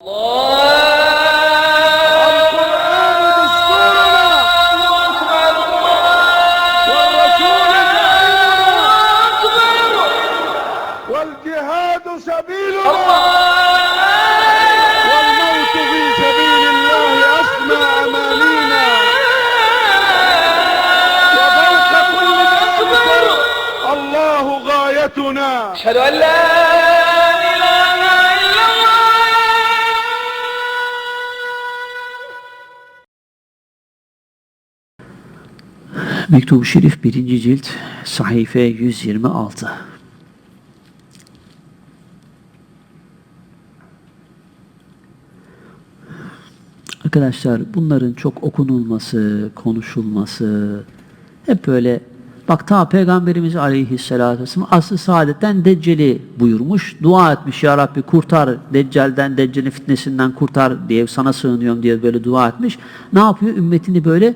Allah Mektubu Şerif 1. cilt sayfa 126 Arkadaşlar bunların çok okunulması, konuşulması hep böyle bak ta Peygamberimiz Aleyhisselatü Vesselam aslı saadetten Deccal'i buyurmuş. Dua etmiş ya Rabbi kurtar Deccal'den, Deccal'in fitnesinden kurtar diye sana sığınıyorum diye böyle dua etmiş. Ne yapıyor? Ümmetini böyle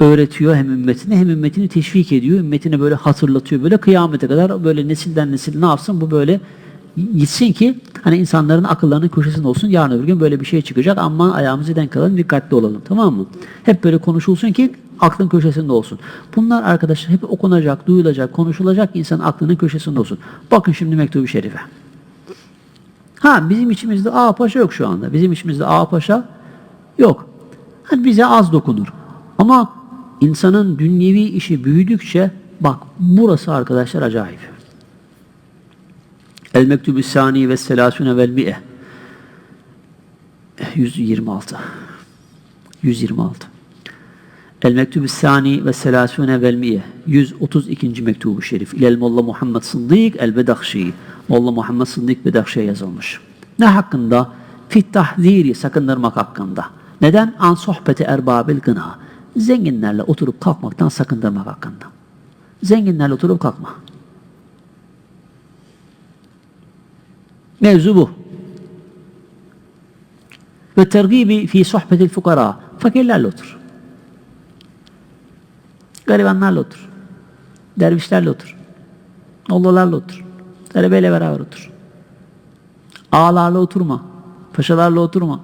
öğretiyor hem ümmetine hem ümmetini teşvik ediyor. Ümmetine böyle hatırlatıyor. Böyle kıyamete kadar böyle nesilden nesil ne yapsın bu böyle gitsin ki hani insanların akıllarının köşesinde olsun. Yarın öbür gün böyle bir şey çıkacak. Ama ayağımızı denk alalım, dikkatli olalım. Tamam mı? Hep böyle konuşulsun ki aklın köşesinde olsun. Bunlar arkadaşlar hep okunacak, duyulacak, konuşulacak ki insanın aklının köşesinde olsun. Bakın şimdi mektubu şerife. Ha bizim içimizde A paşa yok şu anda. Bizim içimizde A paşa yok. Hani bize az dokunur. Ama insanın dünyevi işi büyüdükçe bak burası arkadaşlar acayip. El mektubü sani ve selasune vel mi'e 126 126 El mektubü sani ve selasune vel mi'e 132. mektubu şerif İlel Molla Muhammed Sıddık el Bedakşi Molla Muhammed Sıddık Bedakşi'ye yazılmış. Ne hakkında? Fit tahziri sakındırmak hakkında. Neden? An sohbeti erbabil gına. Zenginlerle oturup kalkmaktan sakındırmak hakkında. Zenginlerle oturup kalkma. Mevzu bu. Ve tergibi fi sohbetil fukara. Fakirlerle otur. Garibanlarla otur. Dervişlerle otur. Ollalarla otur. Talebeyle beraber otur. Ağalarla oturma. Paşalarla oturma.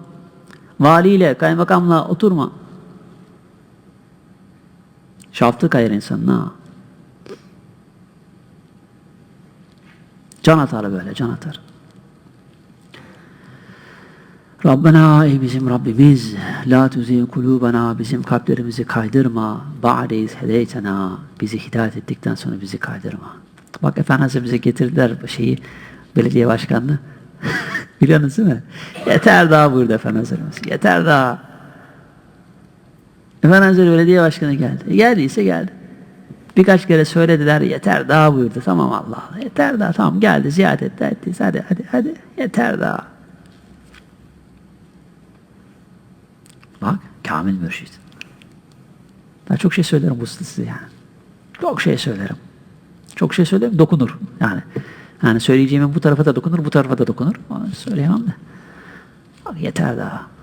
Valiyle, kaymakamla oturma. Şaftı kayar insanın ha. Can atar böyle, can atar. Rabbena ey bizim Rabbimiz la tuzi kulubana bizim kalplerimizi kaydırma ba'de iz hedeytena bizi hidayet ettikten sonra bizi kaydırma. Bak Efendimiz bize getirdiler şeyi belediye başkanlığı. Biliyorsunuz değil mi? Yeter daha buyurdu Efendimiz. Yeter daha. Efendimiz belediye başkanı geldi. E, geldiyse geldi. Birkaç kere söylediler yeter daha buyurdu. Tamam Allah Allah. Yeter daha tamam geldi ziyaret etti. ettiyse Hadi hadi hadi yeter daha. Bak kamil mürşid. Ben çok şey söylerim bu size yani. Çok şey söylerim. Çok şey söylerim dokunur yani. Yani söyleyeceğimin bu tarafa da dokunur, bu tarafa da dokunur. Onu söyleyemem de. Bak yeter daha.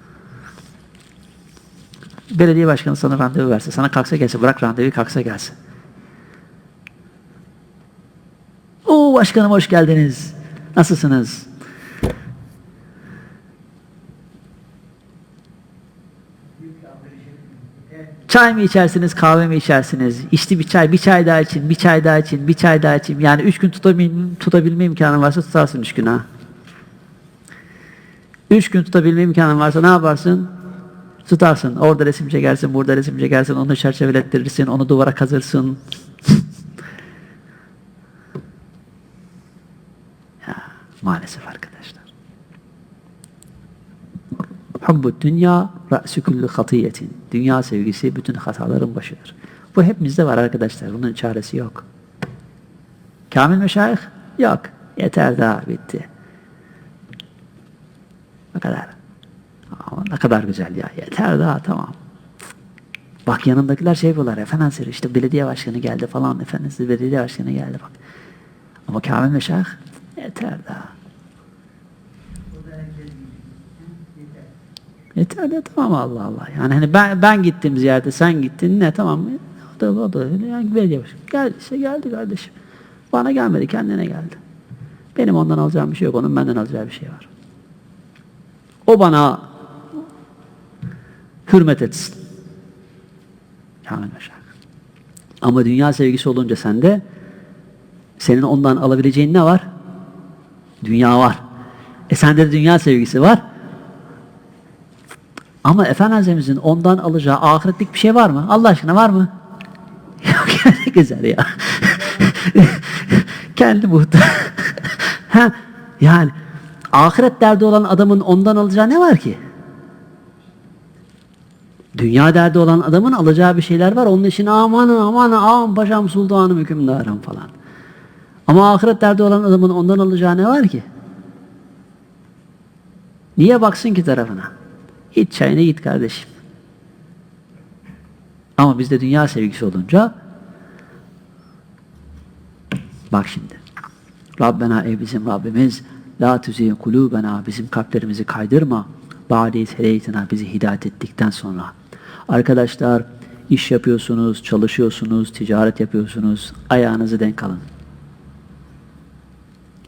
Belediye başkanı sana randevu verse, sana kalksa gelse, bırak randevuyu kalksa gelse. Oo başkanım hoş geldiniz. Nasılsınız? Çay mı içersiniz, kahve mi içersiniz? İçti bir çay, bir çay daha için, bir çay daha için, bir çay daha için. Yani üç gün tutabilme, tutabilme imkanın varsa tutarsın üç gün ha. Üç gün tutabilme imkanın varsa ne yaparsın? Tutarsın. Orada resim çekersin, burada resim çekersin, onu çerçevelettirirsin, onu duvara kazırsın. ya, maalesef arkadaşlar. Hubbu dünya ra'su kulli hatiyetin. Dünya sevgisi bütün hataların başıdır. Bu hepimizde var arkadaşlar. Bunun çaresi yok. Kamil meşayih? Yok. Yeter daha bitti. Ne kadar? Ama ne kadar güzel ya. Yeter daha tamam. Bak yanındakiler şey yapıyorlar. Efendim işte belediye başkanı geldi falan. Efendim belediye başkanı geldi bak. Ama Kamil meşayih yeter daha. Yeter de tamam Allah Allah. Yani hani ben ben gittim ziyarete sen gittin ne tamam mı? O da o da öyle yani belediye başkanı. Geldiyse geldi kardeşim. Bana gelmedi kendine geldi. Benim ondan alacağım bir şey yok. Onun benden alacağı bir şey var. O bana hürmet etsin. Ama dünya sevgisi olunca sende senin ondan alabileceğin ne var? Dünya var. E sende de dünya sevgisi var. Ama Efendimizin ondan alacağı ahiretlik bir şey var mı? Allah aşkına var mı? Yok ne güzel ya. Kendi muhtar. ha, yani ahiret derdi olan adamın ondan alacağı ne var ki? Dünya derdi olan adamın alacağı bir şeyler var. Onun için aman aman ağam paşam sultanım hükümdarım falan. Ama ahiret derdi olan adamın ondan alacağı ne var ki? Niye baksın ki tarafına? İç çayını git kardeşim. Ama bizde dünya sevgisi olunca bak şimdi. Rabbena ey bizim Rabbimiz la tüzihin kulubena bizim kalplerimizi kaydırma. Ba'di tereytena bizi hidayet ettikten sonra. Arkadaşlar iş yapıyorsunuz, çalışıyorsunuz, ticaret yapıyorsunuz. Ayağınızı denk alın.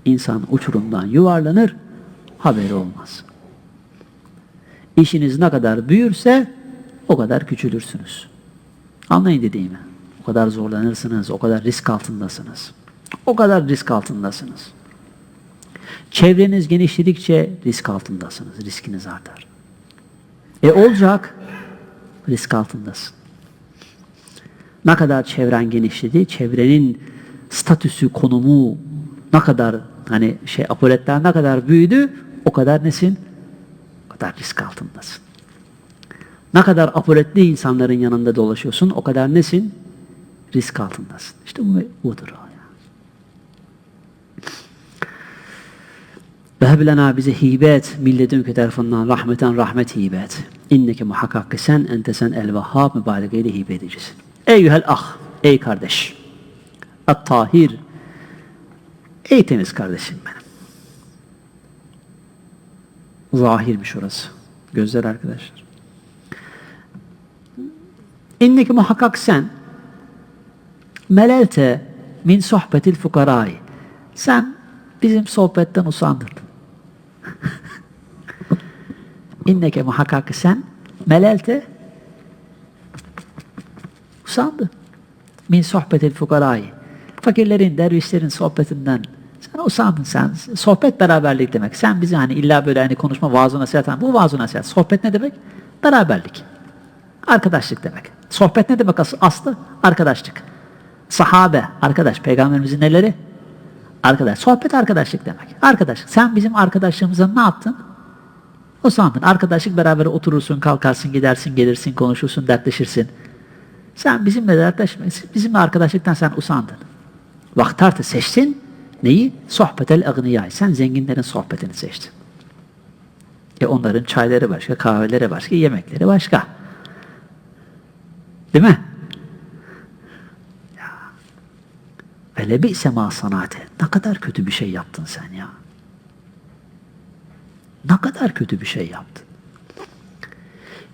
İnsan uçurumdan yuvarlanır, haberi olmaz. İşiniz ne kadar büyürse o kadar küçülürsünüz. Anlayın dediğimi. O kadar zorlanırsınız, o kadar risk altındasınız. O kadar risk altındasınız. Çevreniz genişledikçe risk altındasınız. Riskiniz artar. E olacak, risk altındasın. Ne kadar çevren genişledi, çevrenin statüsü, konumu ne kadar hani şey apoletler ne kadar büyüdü, o kadar nesin? O kadar risk altındasın. Ne kadar apoletli insanların yanında dolaşıyorsun, o kadar nesin? Risk altındasın. İşte bu budur o ya. Veheb bize hibe et, milledünke tarafından rahmeten rahmet hibe et. İnneke muhakkak sen ente sen el vehhab mübarekeyle hibe edicisin. Eyyühel ah, ey kardeş. At-tahir, ey temiz kardeşim benim. Zahirmiş orası. Gözler arkadaşlar. İnneki muhakkak sen melelte min sohbetil fukarai. Sen bizim sohbetten usandırdın. İnneke muhakkak sen melelte usandın. Min sohbetil fukarai. Fakirlerin, dervişlerin sohbetinden sen usandın sen. Sohbet beraberlik demek. Sen bizi hani illa böyle hani konuşma vaaz nasihat. Bu vaaz nasihat. Sohbet ne demek? Beraberlik. Arkadaşlık demek. Sohbet ne demek as- aslı? Arkadaşlık. Sahabe, arkadaş. Peygamberimizin neleri? Arkadaş. Sohbet arkadaşlık demek. Arkadaşlık. Sen bizim arkadaşlığımıza ne yaptın? Usandın. Arkadaşlık beraber oturursun, kalkarsın, gidersin, gelirsin, konuşursun, dertleşirsin. Sen bizimle dertleşme, bizimle arkadaşlıktan sen usandın. Vaktartı seçtin. Neyi? Sohbetel agniyay. Sen zenginlerin sohbetini seçtin. E onların çayları başka, kahveleri başka, yemekleri başka. Değil mi? Ve lebi'se ma sanate. Ne kadar kötü bir şey yaptın sen ya. Ne kadar kötü bir şey yaptın.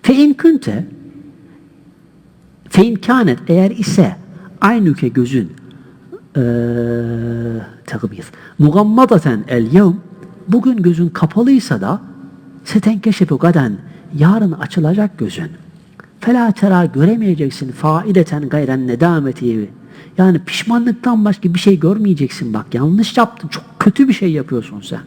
Fe in kunte fe in kânet eğer ise aynüke gözün eee tegbir mugammadaten el yevm bugün gözün kapalıysa da setenkeşefu gaden yarın açılacak gözün Fela tera göremeyeceksin faileten gayren nedameti. Yani pişmanlıktan başka bir şey görmeyeceksin bak. Yanlış yaptın. Çok kötü bir şey yapıyorsun sen.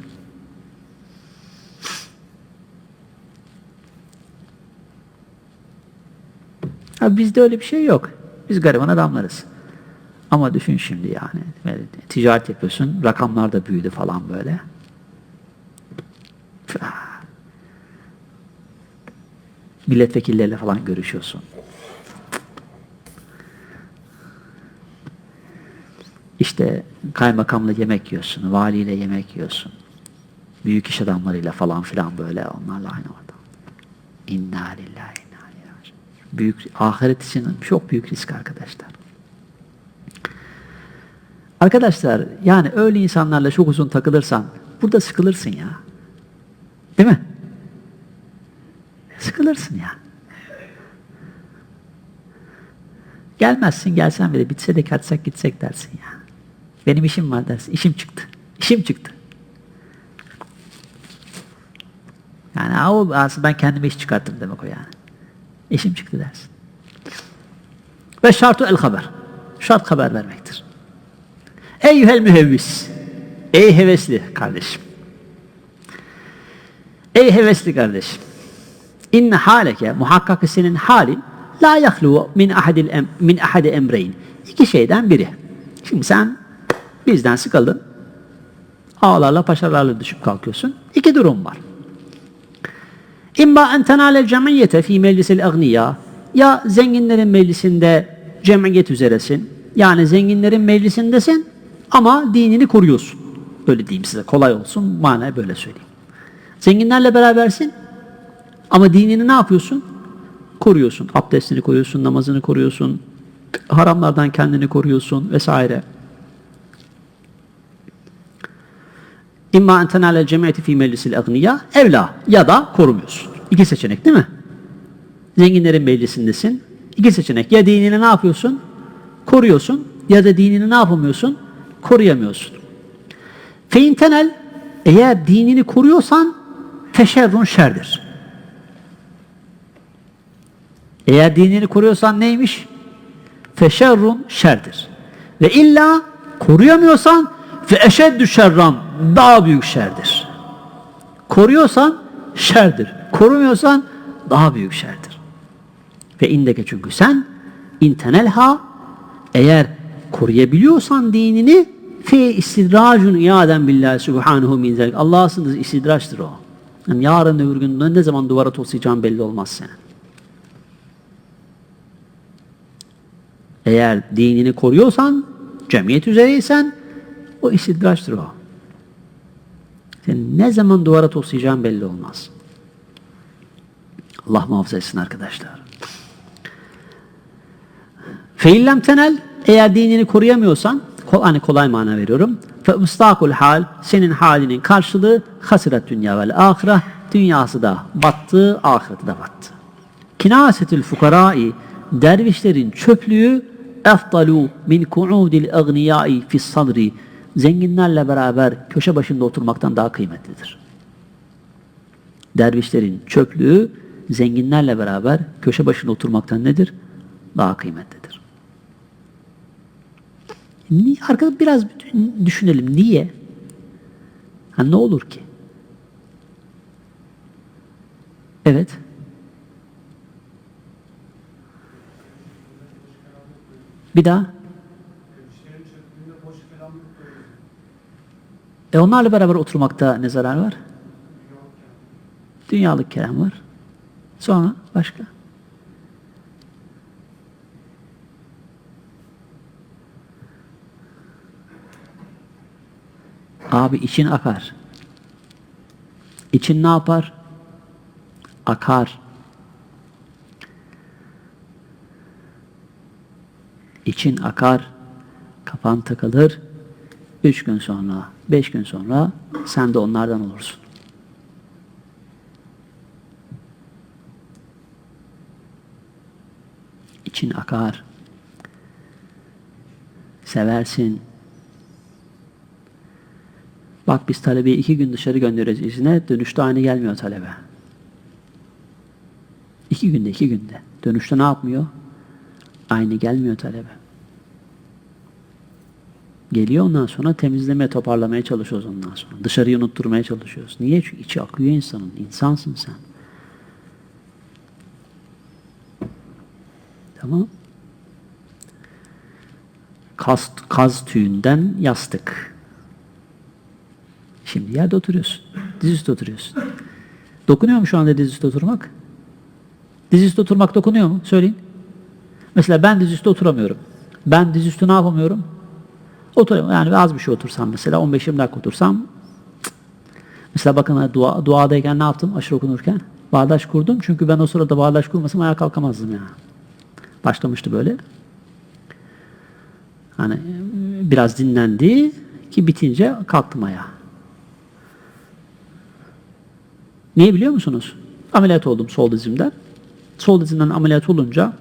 Ha, bizde öyle bir şey yok. Biz gariban adamlarız. Ama düşün şimdi yani. Ticaret yapıyorsun. Rakamlar da büyüdü falan böyle. milletvekilleriyle falan görüşüyorsun. İşte kaymakamla yemek yiyorsun, valiyle yemek yiyorsun. Büyük iş adamlarıyla falan filan böyle onlarla aynı orada. İnna lillahi. Büyük ahiret için çok büyük risk arkadaşlar. Arkadaşlar yani öyle insanlarla çok uzun takılırsan burada sıkılırsın ya. Değil mi? Sıkılırsın ya. Gelmezsin, gelsen bile bitse de kaçsak gitsek dersin ya. Benim işim var dersin. İşim çıktı. İşim çıktı. Yani o aslında ben kendime iş çıkarttım demek o yani. İşim çıktı dersin. Ve şartu el haber. Şart haber vermektir. Eyyühel mühevvis. Ey hevesli kardeşim. Ey hevesli kardeşim. İnne haleke muhakkak senin halin la yahlu min ahadil em, min ahadi emreyn. İki şeyden biri. Şimdi sen bizden sıkıldın. Ağlarla paşalarla düşüp kalkıyorsun. İki durum var. İmma en tenale cemiyete fi meclisil agniya ya zenginlerin meclisinde cemiyet üzeresin. Yani zenginlerin meclisindesin ama dinini koruyorsun. Öyle diyeyim size kolay olsun. Manaya böyle söyleyeyim. Zenginlerle berabersin ama dinini ne yapıyorsun? Koruyorsun. Abdestini koruyorsun, namazını koruyorsun, haramlardan kendini koruyorsun vesaire. İmma en tenale cemiyeti fi meclisil agniya evla ya da korumuyorsun. İki seçenek değil mi? Zenginlerin meclisindesin. İki seçenek. Ya dinini ne yapıyorsun? Koruyorsun. Ya da dinini ne yapamıyorsun? Koruyamıyorsun. Feintenel eğer dinini koruyorsan feşerrun şerdir. Eğer dinini koruyorsan neymiş? Feşerrun şerdir. Ve illa koruyamıyorsan fe eşeddü şerran daha büyük şerdir. Koruyorsan şerdir. Korumuyorsan daha büyük şerdir. Ve indeke çünkü sen intenelha eğer koruyabiliyorsan dinini fe istidracun iaden billahi subhanahu min zelik. Allah'a sınırı istidraçtır o. Yani yarın öbür gün ne zaman duvara toslayacağın belli olmaz senin. Eğer dinini koruyorsan, cemiyet üzereysen o istidraçtır o. Sen ne zaman duvara toslayacağın belli olmaz. Allah muhafaza etsin arkadaşlar. Feillem tenel eğer dinini koruyamıyorsan hani kolay mana veriyorum. Fe hal senin halinin karşılığı hasiret dünya vel ahire dünyası da battı, ahireti de battı. Kinasetül fukarai dervişlerin çöplüğü efdalu min ku'udil agniyai fis sadri zenginlerle beraber köşe başında oturmaktan daha kıymetlidir. Dervişlerin çöplüğü zenginlerle beraber köşe başında oturmaktan nedir? Daha kıymetlidir. Niye? Arkada biraz düşünelim. Niye? Ha, ne olur ki? Evet. Bir daha. E onlarla beraber oturmakta ne zarar var? Dünyalık kelam var. Sonra başka? Abi için akar. İçin ne yapar? Akar. İçin akar, kafan takılır. Üç gün sonra, beş gün sonra sen de onlardan olursun. İçin akar. Seversin. Bak biz talebeyi iki gün dışarı gönderiyoruz izine, dönüşte aynı gelmiyor talebe. İki günde, iki günde. Dönüşte ne yapmıyor? Aynı gelmiyor talebe. Geliyor ondan sonra temizlemeye, toparlamaya çalışıyoruz ondan sonra. Dışarıyı unutturmaya çalışıyoruz. Niye? Çünkü içi akıyor insanın. İnsansın sen. Tamam. Kaz, kaz tüyünden yastık. Şimdi yerde oturuyorsun. Dizüstü oturuyorsun. Dokunuyor mu şu anda dizüstü oturmak? Dizüstü oturmak dokunuyor mu? Söyleyin. Mesela ben dizüstü oturamıyorum. Ben dizüstü ne yapamıyorum? Oturamıyorum. Yani az bir şey otursam mesela 15-20 dakika otursam mesela bakın dua, duadayken ne yaptım aşırı okunurken? Bağdaş kurdum. Çünkü ben o sırada bağdaş kurmasam ayağa kalkamazdım ya. Başlamıştı böyle. Hani biraz dinlendi ki bitince kalktım ayağa. Niye biliyor musunuz? Ameliyat oldum sol dizimden. Sol dizimden ameliyat olunca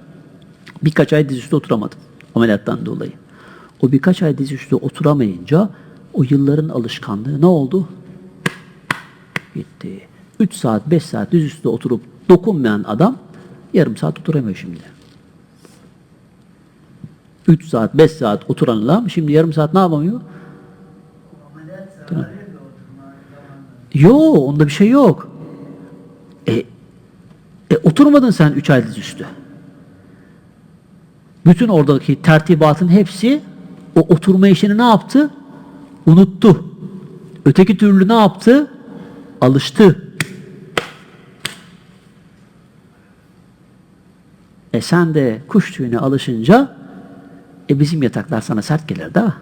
birkaç ay dizüstü oturamadım ameliyattan dolayı. O birkaç ay dizüstü oturamayınca o yılların alışkanlığı ne oldu? Gitti. 3 saat 5 saat dizüstü oturup dokunmayan adam yarım saat oturamıyor şimdi. 3 saat 5 saat oturan adam şimdi yarım saat ne yapamıyor? Yo onda bir şey yok. E, e oturmadın sen 3 ay dizüstü. Bütün oradaki tertibatın hepsi o oturma işini ne yaptı? Unuttu. Öteki türlü ne yaptı? Alıştı. E sen de kuş tüyüne alışınca e bizim yataklar sana sert gelir daha.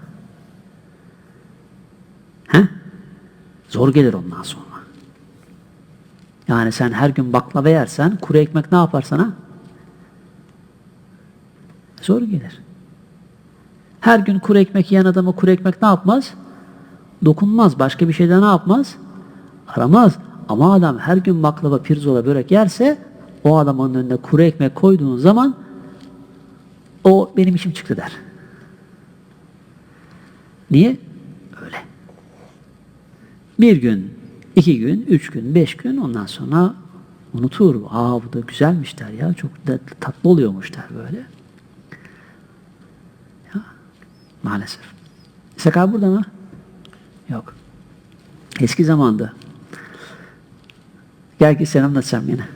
He? Zor gelir ondan sonra. Yani sen her gün baklava yersen kuru ekmek ne yapar sana? Zor gelir. Her gün kuru ekmek yiyen adama kuru ekmek ne yapmaz? Dokunmaz. Başka bir şeyde ne yapmaz? Aramaz. Ama adam her gün baklava, pirzola, börek yerse o adamın önüne kuru ekmek koyduğun zaman o benim işim çıktı der. Niye? Öyle. Bir gün, iki gün, üç gün, beş gün ondan sonra unutur. Aa bu da güzelmiş der ya. Çok tatlı oluyormuş der böyle. Ya, maalesef. İshak abi burada mı? Yok. Eski zamanda. Gel ki sen anlatacağım yine.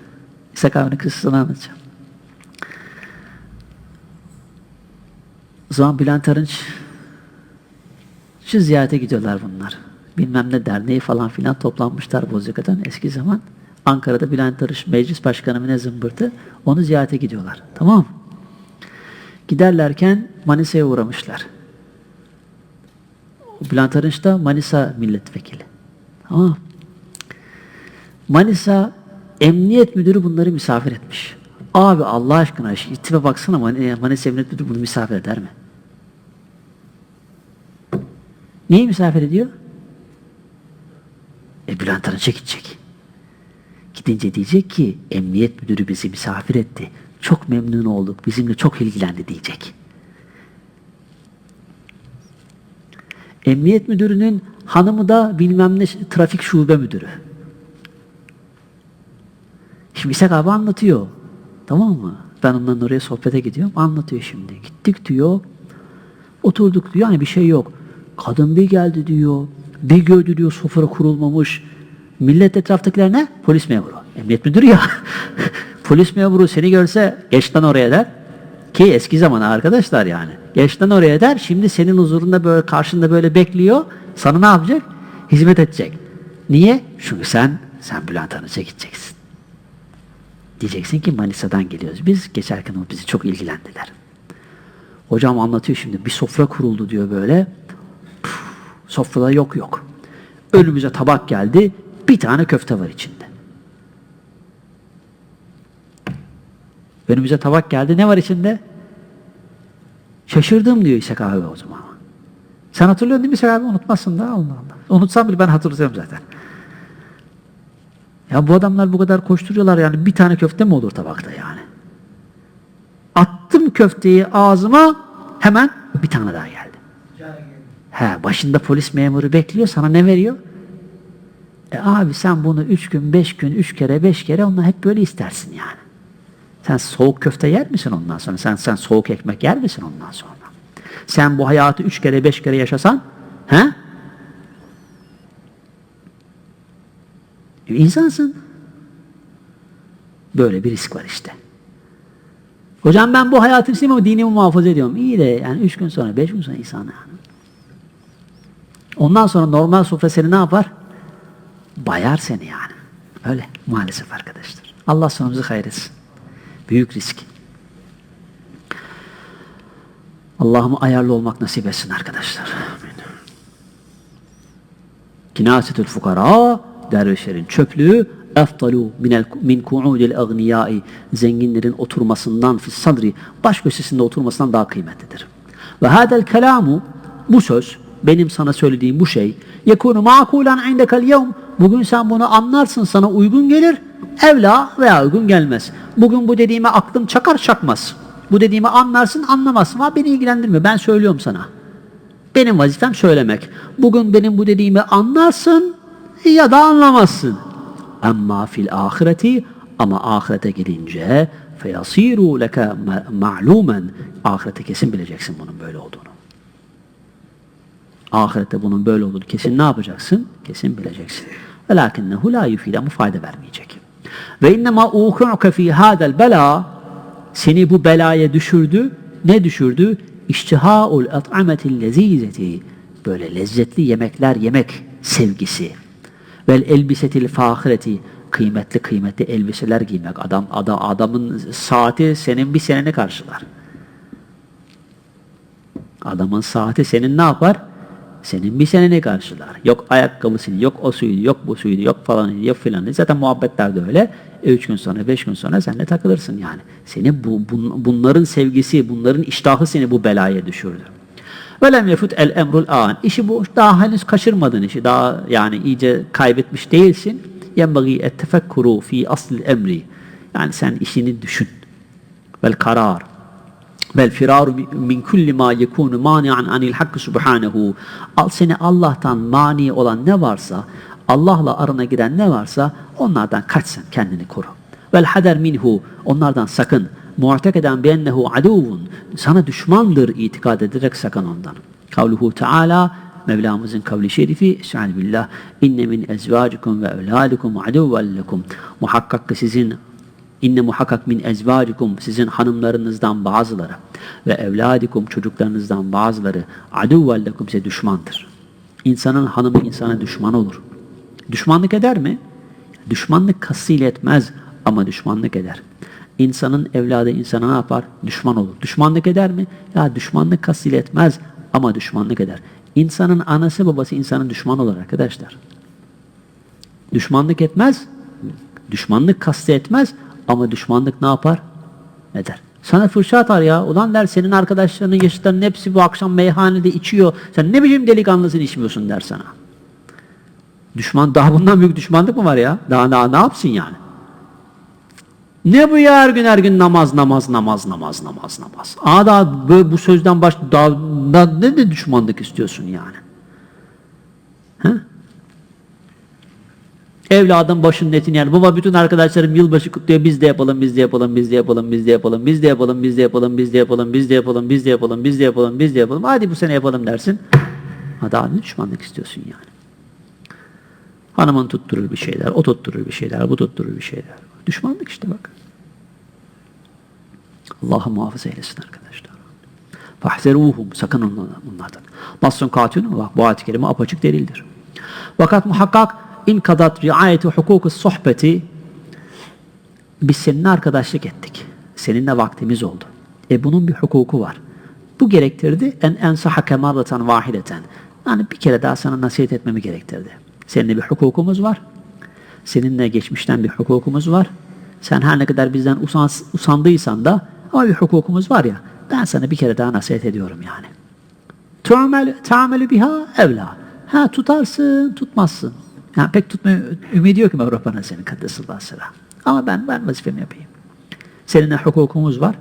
İshak abinin kıssasını anlatacağım. O zaman Bülent Arınç şu ziyarete gidiyorlar bunlar. Bilmem ne derneği falan filan toplanmışlar Bozcaada'dan eski zaman. Ankara'da Bülent Arınç meclis başkanı mı ne zımbırtı onu ziyarete gidiyorlar. Tamam? Giderlerken Manisa'ya uğramışlar. Bülent Arınç da Manisa milletvekili. Mı? Manisa Emniyet Müdürü bunları misafir etmiş. Abi Allah aşkına tipe baksana Man- Manisa Emniyet Müdürü bunu misafir eder mi? Neyi misafir ediyor? E Bülent Arınç'a gidecek. Gidince diyecek ki emniyet müdürü bizi misafir etti. Çok memnun olduk. Bizimle çok ilgilendi diyecek. Emniyet müdürünün hanımı da bilmem ne trafik şube müdürü. Şimdi İshak abi anlatıyor. Tamam mı? Ben ondan oraya sohbete gidiyorum. Anlatıyor şimdi. Gittik diyor. Oturduk diyor. Yani bir şey yok. Kadın bir geldi diyor. Bir gördü diyor sofra kurulmamış. Millet etraftakiler ne? Polis memuru. Emniyet müdürü ya. Polis memuru seni görse geç lan oraya der. Ki eski zaman arkadaşlar yani. Geç lan oraya der. Şimdi senin huzurunda böyle karşında böyle bekliyor. Sana ne yapacak? Hizmet edecek. Niye? Çünkü sen sen Bülent Arınç'a gideceksin. Diyeceksin ki Manisa'dan geliyoruz. Biz geçerken bizi çok ilgilendiler. Hocam anlatıyor şimdi. Bir sofra kuruldu diyor böyle. Püf, sofrada yok yok. Önümüze tabak geldi. Bir tane köfte var içinde. Önümüze tabak geldi. Ne var içinde? Şaşırdım diyor İshak abi o zaman. Sen hatırlıyorsun değil mi İshak abi? Unutmazsın da Allah Allah. Unutsam bile ben hatırlıyorum zaten. Ya bu adamlar bu kadar koşturuyorlar yani bir tane köfte mi olur tabakta yani? Attım köfteyi ağzıma hemen bir tane daha geldi. He, başında polis memuru bekliyor sana ne veriyor? E abi sen bunu üç gün, beş gün, üç kere, beş kere onunla hep böyle istersin yani. Sen soğuk köfte yer misin ondan sonra? Sen sen soğuk ekmek yer misin ondan sonra? Sen bu hayatı üç kere, beş kere yaşasan, he? E, İnsansın. Böyle bir risk var işte. Hocam ben bu hayatı istemiyorum ama dinimi muhafaza ediyorum. İyi de yani üç gün sonra, beş gün sonra insan yani. Ondan sonra normal sofra seni ne yapar? Bayar seni yani. Öyle maalesef arkadaşlar. Allah sonumuzu hayretsin. Büyük risk. Allah'ım ayarlı olmak nasip etsin arkadaşlar. Amin. Kinasetül fukara dervişlerin çöplüğü eftalu minel min ku'udil agniyai zenginlerin oturmasından fi sadri baş köşesinde oturmasından daha kıymetlidir. Ve hadel kelamu bu söz benim sana söylediğim bu şey yekunu makulan indekel yevm bugün sen bunu anlarsın sana uygun gelir evla veya uygun gelmez. Bugün bu dediğime aklım çakar çakmaz. Bu dediğimi anlarsın anlamazsın ama beni ilgilendirmiyor ben söylüyorum sana. Benim vazifem söylemek. Bugün benim bu dediğimi anlarsın ya da anlamazsın. Amma fil ahireti ama ahirete gelince feyasiru leke ma- ma'lumen ahirete kesin bileceksin bunun böyle olduğunu. Ahirette bunun böyle olduğunu kesin ne yapacaksın? Kesin bileceksin. Velakinnehu la yufide ama fayda vermeyecek. Ve innema uhu'ke fi hadel bela seni bu belaya düşürdü. Ne düşürdü? İştihaul at'ametil lezizeti. Böyle lezzetli yemekler yemek sevgisi. Vel elbisetil fahireti. Kıymetli kıymetli elbiseler giymek. Adam, adam adamın saati senin bir seneni karşılar. Adamın saati senin ne yapar? Senin bir seneni karşılar. Yok ayakkabısını, yok o suydu, yok bu suydu, yok falan, yok filan. Zaten muhabbetler de öyle. E, üç gün sonra, beş gün sonra sen de takılırsın yani. Seni bu, bun- bunların sevgisi, bunların iştahı seni bu belaya düşürdü. Velem yefut el emrul an. İşi bu daha henüz kaçırmadın işi. Daha yani iyice kaybetmiş değilsin. Yenbagi et tefekkuru fi asl emri. Yani sen işini düşün. Vel karar. Vel firaru min kulli ma yekunu mani'an anil hakkı subhanehu. Al seni Allah'tan mani olan ne varsa, Allah'la arana giren ne varsa onlardan kaç sen kendini koru. Vel hader minhu. Onlardan sakın. Mu'tekeden biennehu aduvun. Sana düşmandır itikad ederek sakın ondan. Kavluhu Teala Mevlamızın kavli şerifi Estaizu inne min ezvacikum ve evladikum aduven lekum muhakkak ki sizin İnne muhakkak min ezvacikum sizin hanımlarınızdan bazıları ve evladikum çocuklarınızdan bazıları aduvel size düşmandır. İnsanın hanımı insana düşman olur. Düşmanlık eder mi? Düşmanlık kastıyla etmez ama düşmanlık eder. İnsanın evladı insana ne yapar? Düşman olur. Düşmanlık eder mi? Ya düşmanlık kastıyla etmez ama düşmanlık eder. İnsanın anası babası insanın düşman olur arkadaşlar. Düşmanlık etmez, düşmanlık kastı etmez ama düşmanlık ne yapar? Eder. Sana fırça atar ya. Ulan der senin arkadaşlarının yaşıtlarının hepsi bu akşam meyhanede içiyor. Sen ne biçim delikanlısın içmiyorsun der sana. Düşman daha bundan büyük düşmanlık mı var ya? Daha, daha ne yapsın yani? Ne bu ya her gün her gün namaz namaz namaz namaz namaz namaz. Aa böyle bu sözden baş daha, daha ne de düşmanlık istiyorsun yani? Evladın başının etini yani baba bütün arkadaşlarım yılbaşı kutluyor biz de yapalım biz de yapalım biz de yapalım biz de yapalım biz de yapalım biz de yapalım biz de yapalım biz de yapalım biz de yapalım biz de yapalım biz de yapalım hadi bu sene yapalım dersin. Ha daha düşmanlık istiyorsun yani? Hanımın tutturur bir şeyler, o tutturur bir şeyler, bu tutturur bir şeyler. Düşmanlık işte bak. Allah muhafaza eylesin arkadaşlar. Fahzeruhum sakın onlardan. Nassun katiyun bak bu ayet-i kerime apaçık delildir. Fakat muhakkak in kadat riayeti hukuku sohbeti biz seninle arkadaşlık ettik. Seninle vaktimiz oldu. E bunun bir hukuku var. Bu gerektirdi en ensaha kemaratan vahideten. Yani bir kere daha sana nasihat etmemi gerektirdi. Seninle bir hukukumuz var. Seninle geçmişten bir hukukumuz var. Sen her ne kadar bizden usans, usandıysan da ama bir hukukumuz var ya. Ben sana bir kere daha nasihat ediyorum yani. Tu'mel, ta'melu biha evla. Ha tutarsın, tutmazsın. Yani pek tutmaya ümidi yok Avrupa'nın senin kaddesallahu selam. Ama ben ben vazifemi yapayım. Seninle hukukumuz var.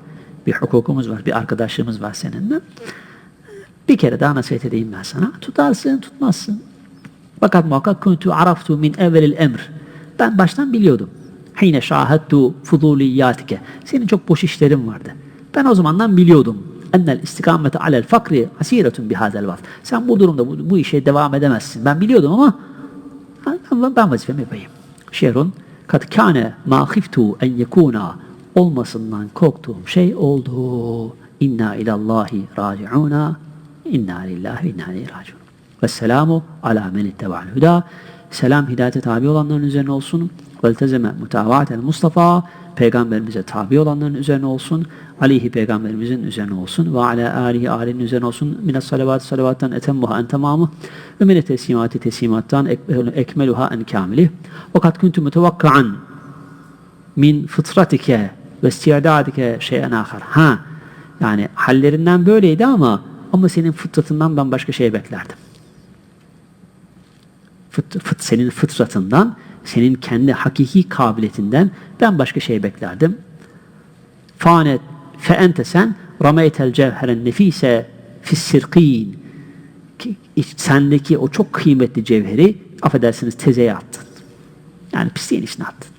Bir hukukumuz var. Bir arkadaşlığımız var seninle. Bir kere daha nasihat edeyim ben sana. Tutarsın, tutmazsın. Fakat muhakkak kuntu araftu min evvelil emr. Ben baştan biliyordum. Hine şahadtu fuduliyatike. Senin çok boş işlerin vardı. Ben o zamandan biliyordum. Ennel istikamete alel fakri asiretun bihadel vaf. Sen bu durumda bu, bu işe devam edemezsin. Ben biliyordum ama ben, ben vazifemi yapayım. Şehrun kat kâne ma khiftu en yekûna olmasından korktuğum şey oldu. İnna ilallahi raci'una inna lillahi inna ileyhi raci'un. Vesselamu ala men itteba'l huda. Selam hidayete tabi olanların üzerine olsun. Veltezeme mutavatel Mustafa. Peygamberimize tabi olanların üzerine olsun. Aleyhi peygamberimizin üzerine olsun. Ve ala alihi alinin üzerine olsun. Mine salavat salavattan etemmuha en tamamı. Ve mine teslimati teslimattan ek- ekmeluha en kamili. Fakat kuntu mutevakkaan min fıtratike ve istiyadadike şeyen ahar. Ha, yani hallerinden böyleydi ama ama senin fıtratından ben başka şey beklerdim. Fıt, fıt, senin fıtratından, senin kendi hakiki kabiliyetinden ben başka şey beklerdim. Fanet fe ente sen rameytel cevheren nefise fissirkin Ki- sendeki o çok kıymetli cevheri affedersiniz tezeye attın. Yani pisliğin içine attın.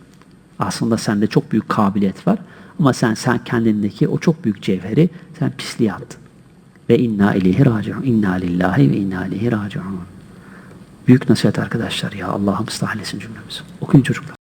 Aslında sende çok büyük kabiliyet var. Ama sen sen kendindeki o çok büyük cevheri sen pisliğe attın. Ve inna ileyhi raciun. İnna lillahi ve inna ileyhi raciun. Büyük nasihat arkadaşlar ya. Allah'ım ıslah cümlemizi. Okuyun çocuklar.